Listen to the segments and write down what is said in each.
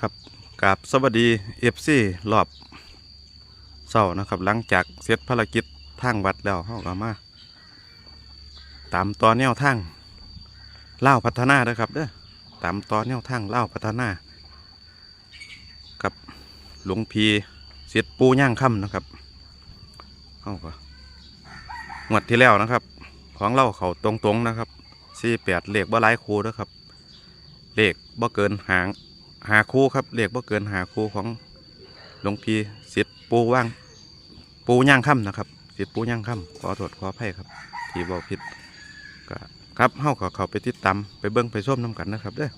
ครับกราบสวัสดีเอฟซีรอบเศร้านะครับ หลังจากเสร็จภารกิจทางวัดแล้วเข้ากมาตามตอนแนวทางเล่าพัฒนาเด้อครับเด้อตามตอนแนวทางเล่าพัฒนา กับหลวงพีเสียดปูย่างค่ำนะครับเข้าก็งวดที่แล้วนะครับ ของเราเขาตรงๆนะครับสี่แปดเลขบ่หลายคูนะครับ เลขบ่เกินหาง หาคู่ครับเลขบ่เกินหาคู่ของหลวงพี่สิทธิ์ปูว่าง ปูย่างค่ำนะครับสิทธิ์ปูย่างค่ำขอโทษขออภัยครับ ที่บอกผิดก็ครับเฮาก็เข้าไปติดตามไปเบิ้งไปส้มน้ำกันนะครับเด้อ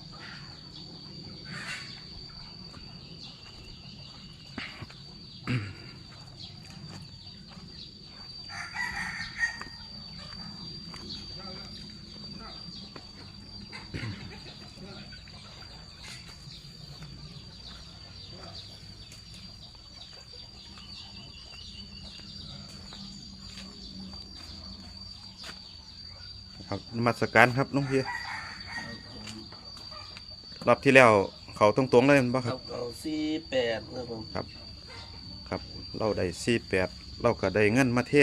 ครับนมัสการครับหลุงพี่รอบที่แล้วเขาตรงๆเลยแม่นบ่คครัรับบเอาสี่แปดครับผมครับ เราได้สี่แปดเราก็ได้เงินมาเท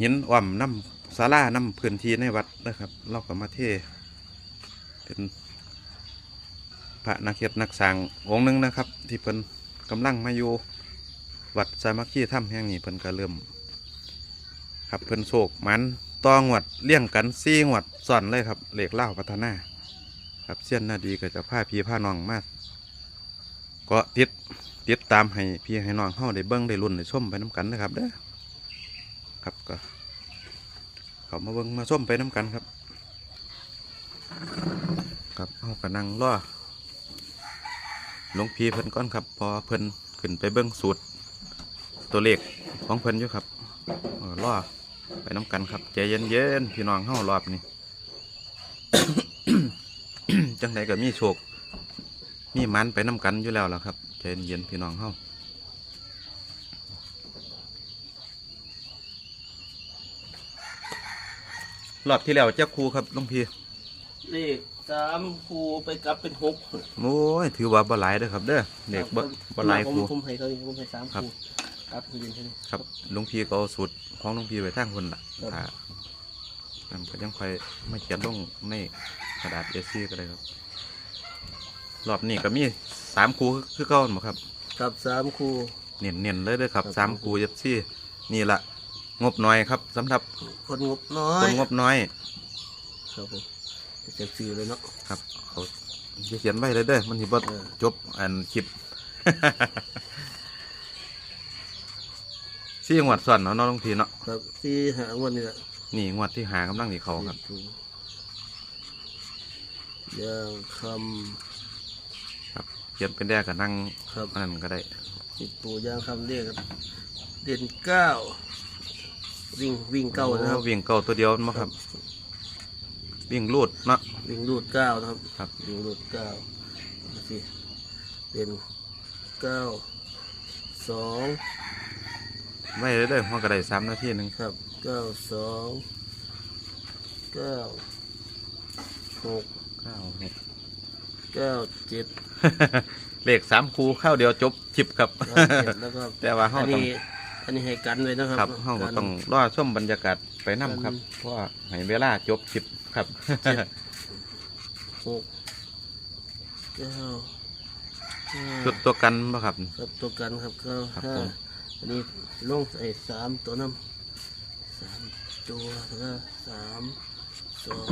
หินอ่อมน้ำศาลาน้ำพื้นที่ในวัดนะครับ เราก็มาเทเป็นพระนักเขียนนักสร้างองค์หนึงนะครับ ที่เพิ่นกำลังมาอยู่วัดสามัคคีถ้ำแห่งนี้เพิ่นก็เริ่ม ครับเพิ่นโศกมัน ตองวดเลี่ยงกันซี่งวดซ่อนเลยครับเหล็กเล่าพัฒนา ครับเส้นหน้าดีก็จะพาพี่พานองมากก็ติดติดตามให้พี่ให้น้องเฮาได้เบิ้งได้รุ่นได้ชมไปน้กันนะครับเด้อครับก็เขามาเบิ้งมาชมไปน้กันครับ ครับเฮาก็นั่งรอหลวงพี่เพิ่นก่อนครับ พอเพิ่นขึ้นไปเบิ้งสูตร ตัวเลขของเพิ่นอยู่ครับเออรอ ไปน้กันครับใจเย็นๆพี่น้องเฮารอบนี้จังไดก็มีโชคมีหมันไปน้กันอยู่แล้วล่ะครับใจเย็นๆพี่น้องเฮารอบที่แล้วเจ้าครูครับหลุงพี่เลขสามครูไปกลับเป็นหกโอ้ยถือว่าบ่หลายเด้อครับ เด้อเด็กบ่บ่หลายครูผมให้เขาผมให้สามครั คบรูครับคุณยินใช่ไหม ครับหลุงพี่ก็เอาสูตรของหลุงพี่ไว้ทางคนล่ะครับ ถ้านั่นก็ยังค่อยไม่เขียนลงในกระดาษ A4 ก็ได้ครับ รอบนี้ก็มีสามคูคือเก่าหมครับ ครับสามครูเนียนเนียนๆเลยเด้อครับครับ สามครูยัดซี่นี่ละงบน้อยครับสำหรับคนงบน้อคยนงบน้อยครับผมจะซื้อเลยเนาะ ครับเขาจะเขียนไว้เลยเด้อมันสิบ่เออ จบอันคลิป ซี่งวดส่วนเนาะเน้องทีเนาะครับที่หาวันนี้แหละนี่งวดที่หากำลังนี่เขาครับถูกย่างคครับเขียนเป็นแดกกับนั่งำครับอันนั้นก็ได้สิบปูย่างคำเรียกครับ เด่นเก้าวิ่งวิ่งเก้านะครับ โอ้วิ่งเก่าตัวเดียวมั้งครับ วิ่งลูดเนาะ วิ่งรูดเก้านะครับ ครับ วิ่งรูดเก้าดูสิเป็นเก้าสอง ไว้เลยเด้อมันก็ได้สามนาทีหนึ่งครับเก้าสองเก้าหกเก้าหกเก้าเจ็ดเลขสามคูเข้าเดียวจบชิปครับ เก้าเจ็ดแล้วก็แต่ว่าเขาอันต้อง นี้อันนี้ให้กันไว้นะครับครับเขาก็กันต้องรอชมบรรยากาศไปนํครับกันเพราะว่าให้เวลาจบชิปครับ หกเก้าห้าชุดตัวกันป่ะครับ ครับตัวกันครับเก้าครับห้าผม อันนี้ลงใส่สามตัวน้ำสามตัวแล้วก็สามสอง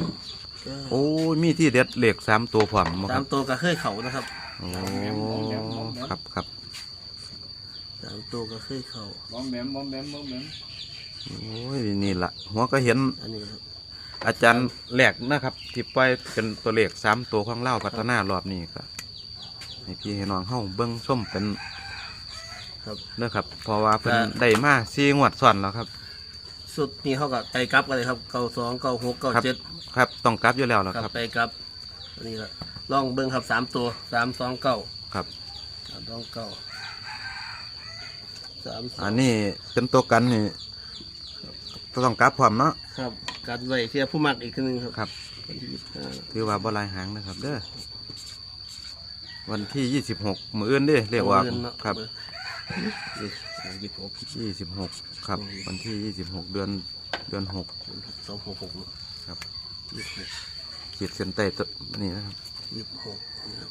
เก้าโอ้ยมีที่เด็ดเลขสามตัวผมบ่สาครัมบตัวก็เคยเข่านะครับโอ้ครับครับสามตัวก็เคยเข่าบอมแบมบอมแบมบอมแบมโอ้ยนี่ละหัวก็เห็นอันนี้ครับอาจารย์แหลกนะครับที่ปล่อยเป็นตัวเลขสามตัวของเล่าพัฒนารอบนี้ก็ให้พี่ให้น้องเฮาเบิ้งส้มเป็น ครับเด้อครับเพราะว่าเพิ่นครับได้มาซีงวดซ้อนแล้วครับ สุดนี่เขาก็ไปกลับกันเลยครับเก้าสองเก้าหกเก้าครับเจ็ดครับต้องกลับอยู่แล้วล่ะครับครับ ไปกลับอันนี้ละลองเบิ้งครับสามตัวสามสองเก้าครับ สามสองเก้าสามสออังนนี้เป็นตัวกันนี่ต้องกลับพร้อมเนาะครับกัดไว้เทียผู้มักอีกทีหนึงครับครับ วันที่ยี่สิบห้าถือว่าบ่หลายหางนะครับเด้อวันที่ยี่สิบหกมืออื่นเดิเรียกว่าเงินเนาะครับนี่สาม ยี่สิบหกยี่สิบหกครับ วันที่ยี่สิบหกเดือนเดือนหกสองหกหกเนาะครับยี่สิบหกขีดเส้นใต้ตัวนี่นะครับยี่สิบหกนะครับ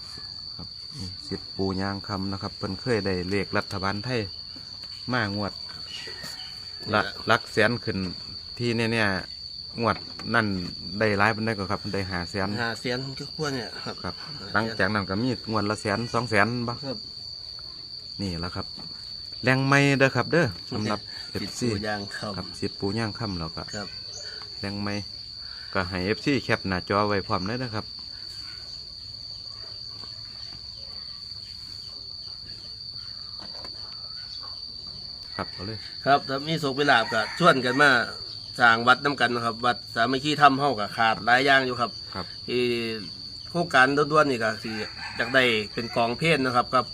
ครับนี่สิทธิ์ปูยางคำนะครับเพิ่นเคยได้เลขรัฐบาลไทยมางวดละลักแสนขึ้นที่เนี่ยเนี่ยงวดนั่นได้ร้ายเป็นได้ก็ครับได้หาแสนหาเสียนก็ควรเนี่ยครับครับหลังจากนั้นก็มีงวดละแสนสองแสนบ้างครับ นี่แหละครับ แรงไม่เด้อครับ เด้อสำหรับเอติฟดซีปูยางครับครับสิทธิ์ปูย่างค่ำแล้วก็ครับ แรงไม่ก็ให้เอฟซีแคปหน้าจอไว้พร้อมเลยนะครับ ครับเอาเลย ครับถ้ามีโศกไปลาบก็ชวนกันมาสร้างวัดน้ำกันนะครับ วัดสามัคคีธรรมเฮากับขาดหลายอย่างอยู่ครับครับ ที่โครงการด้วนๆนี่ก็สิจากได้เป็นกองเพศนะครับกับ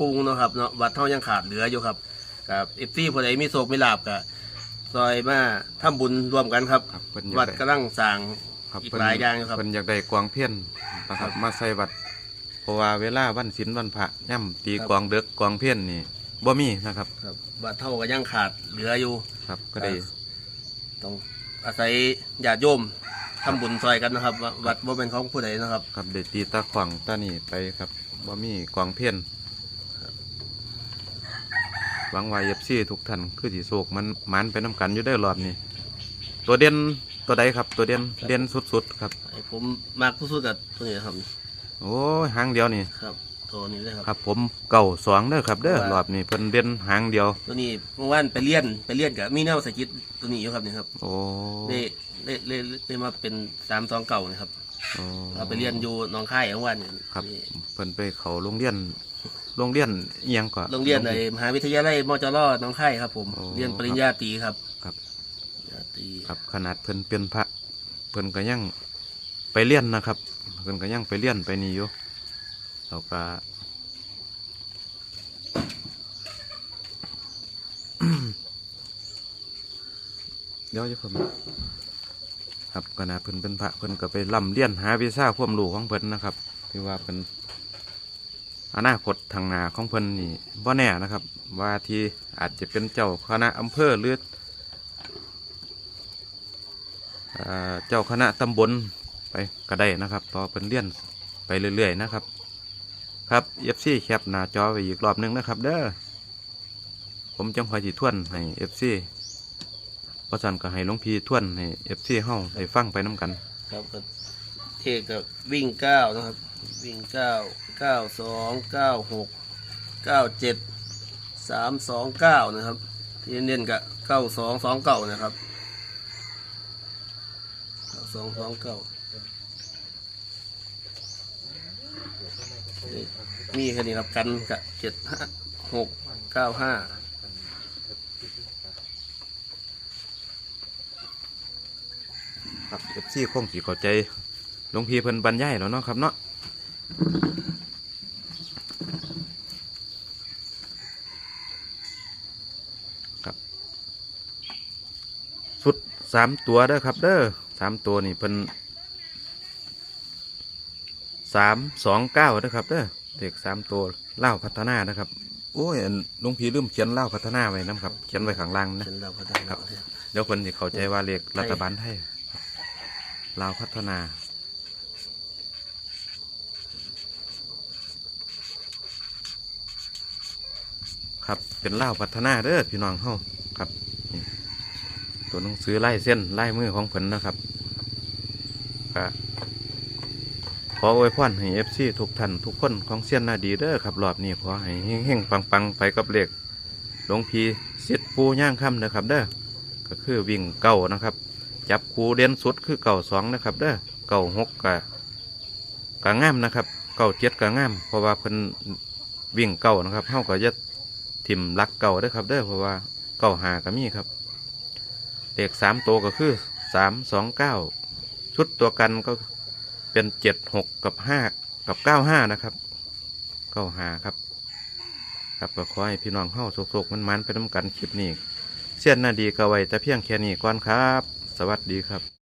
ปรุงเนาะครับเนาะวัดเท่ายังขาดเหลืออยู่ครับกับเอฟซีผู้ใดมีโศกไม่ลาบก็ซอยมาทำบุญรวมกันครับ ครับเพิ่นอยาวักดได้กำลังสร้าง ครับอีกเพิ่นหลายอย่างอยู่ครับ เพิ่นอยากได้กวางเพี้ยนนะครับมาใส่วัดเพราะว่าเวลาวันศีลวันพระย่ำตีครับกวางเด็กกวางเพี้ยนนี่บ่มีนะครับ ครับวัดเท่าก็ยังขาดเหลืออยู่ ครับก็ได้ ต้องอาศัยญาติโยมทำบุญซอยกันนะครับว่าวัดบ่เป็นของผู้ใดนะครับ ครับได้ตีตาขวางตานี่ไปครับบ่มีกวางเพี้ยน หวังว่าเอฟซีทุกท่านคือสิโศกมันมันไปน้ำกันอยู่ได้อรอบนี้ ตัวเด่นตัวใดครับ ตัวเด่นเด่นสุดๆครับ ไอ้ผมมากผู้สุดกับตัวนี้ครับโอ้ยหางเดียวนี่ครับ ตัวนี้เลยครับ ครับ ผมเก่าสองเด้อครับ เด้อว่ารอบนี้เพิ่นเด่นหางเดียว ตัวนี้เมื่อวานไปเลี้ยนไปเลี้ยนกับมีแนวสกิดตัวนี้อยู่ครับนี่ครับโอ้เล่เล่เล่เล่มาเป็นสามสองเก่านะครับโอ้เราไปเรียนอยู่หนองค่ายเมื่อวานนี่ครับนี่เพิ่นไปเขาโรงเรียน โรงเรียนเอียงก่อน โรงเรียนในมหาวิทยาลัยมจรหนองค่ายครับผมโอ้เรียนปริญญาตรีครับครับ ปริญญาตรีครับขนาดเพิ่นเป็นพระเพิ่นก็ยังไปเรียนนะครับ เพิ่นก็ยังไปเรียนไปนี่อยู่แล้วก็ เดี๋ยวจะเพิ่มครับขณะเพิ่นเป็นพระเพิ่นก็ไปร่ำเรียนหาวิชาความรู้ของเพิ่นนะครับที่ว่าเป็น อนาคตทางนาของเพิ่นนี่บ่แน่นะครับ ว่าที่อาจจะเป็นเจ้าคณะอำเภอหรือเจ้าคณะตำบลไปก็ได้นะครับต่อเป็นเลี่ยนไปเรื่อยๆนะครับ ครับเอฟซีแคปหน้าจอไปอีกรอบหนึงนะครับ เด้อผมจังคอยจีทวนให้เอฟซีประสันก็ให้หลวงพี่ทวนให้เอฟซีเฮ้าได้ฟังไปน้กัน ครับก็เทกับวิ่งเก้านะครับ วิ่งเก้าเก้าสองเก้าหกเก้าเจ็ดสามสองเก้านะครับ ที่เน้นกับเก้าสองสองเก้านะครับเก้าสองสองเก้านี่มีแค่นี้ครับกันกับเจ็ดห้าหกเก้าห้าครับเอฟซีคงสีเข้าใจหลวงพี่เพิ่นบรรยายแล้วเนาะครับเนาะ ครับสุดสามตัวเด้อครับ เด้อสามตัวนี่เพิ่นสามสองเก้าเด้อครับเด้อเด็กสามตัวเล่าวพัฒนานะครับ โอ้ยอันหลวงพี่ลืมเขียนเล่าวพัฒนาไว้นะครับ เขียนไว้ข้างล่างนะ เป็นเราพัฒนา เดี๋ยวคนจะเข้าใจว่าเรียกรัฐบาลไทยลาวพัฒนา ครับ เป็นเลาพัฒนาเด้อพี่น้องเฮาครับตัวหนังสือไล่เส้นไล่มือของเพิ่นนะครับก็ขออวยพรให้เอฟซีทุกท่านทุกคนของเซียนนาดีเด้อครับรอบนี้ขอให้เฮงๆปังๆไปกับเหลขหลวงพีเสียดปูย่างค่ำนะครับเด้อก็คือวิ่งเก่านะครับ จับคูเด่นสุดคือเก่าสองนะครับเด้อเก่าหกกะกะง่ามนะครับ เก่าเจ็ดกะง่ามเพราะว่าเพิ่นวิ่งเก่านะครับเฮาก็จะ ถิมลักเก่าเด้ครับเด้อเพราะว่าเก่าหาก็มีครับเลขสามตัวก็คือสามสองเก้าชุดตัวกันก็เป็นเจ็ดหกกับห้ากับเก้าห้านะครับเก้าหาครับครับก็ขอให้พี่น้องเฮาโศกๆมันๆไปน้ำกันคลิปนี้เสี้ยนนาดีก็ไว้แต่เพียงแค่นี้ก่อนครับ สวัสดีครับ